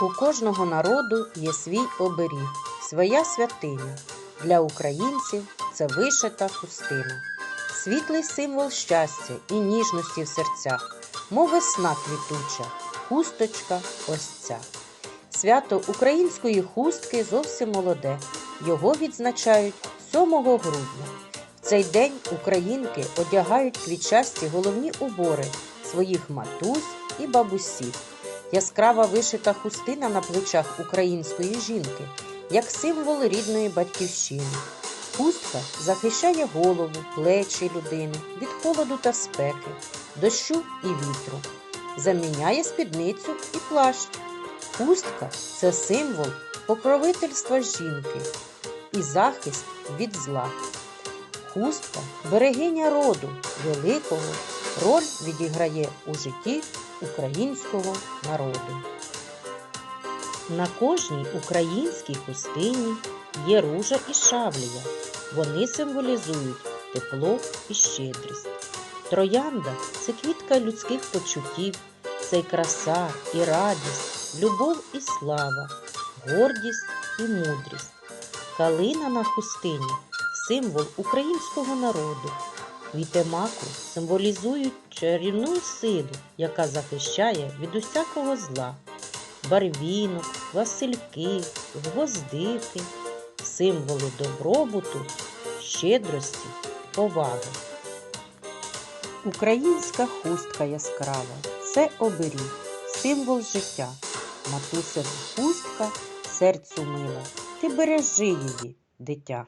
У кожного народу є свій оберіг, своя святиня. Для українців це вишита хустина. Світлий символ щастя і ніжності в серцях, мов весна квітуча, хусточка ось ця. Свято української хустки зовсім молоде. Його відзначають 7 грудня. В цей день українки одягають квітчасті головні убори своїх матусь і бабусів. Яскрава вишита хустина на плечах української жінки, як символ рідної батьківщини. Хустка захищає голову, плечі людини від холоду та спеки, дощу і вітру, заміняє спідницю і плащ. Хустка це символ покровительства жінки і захист від зла. Хустка берегиня роду великого роль відіграє у житті українського народу. На кожній українській хустині є ружа і шавлія. Вони символізують тепло і щедрість. Троянда це квітка людських почуттів, це й краса і радість, любов і слава, гордість і мудрість. Калина на хустині символ українського народу. Квіти маку символізують чарівну силу, яка захищає від усякого зла. Барвінок, васильки, гвоздики символи добробуту, щедрості, поваги. Українська хустка яскрава це оберіг, символ життя. Матусина хустка серцю мила. Ти бережи її, дитя.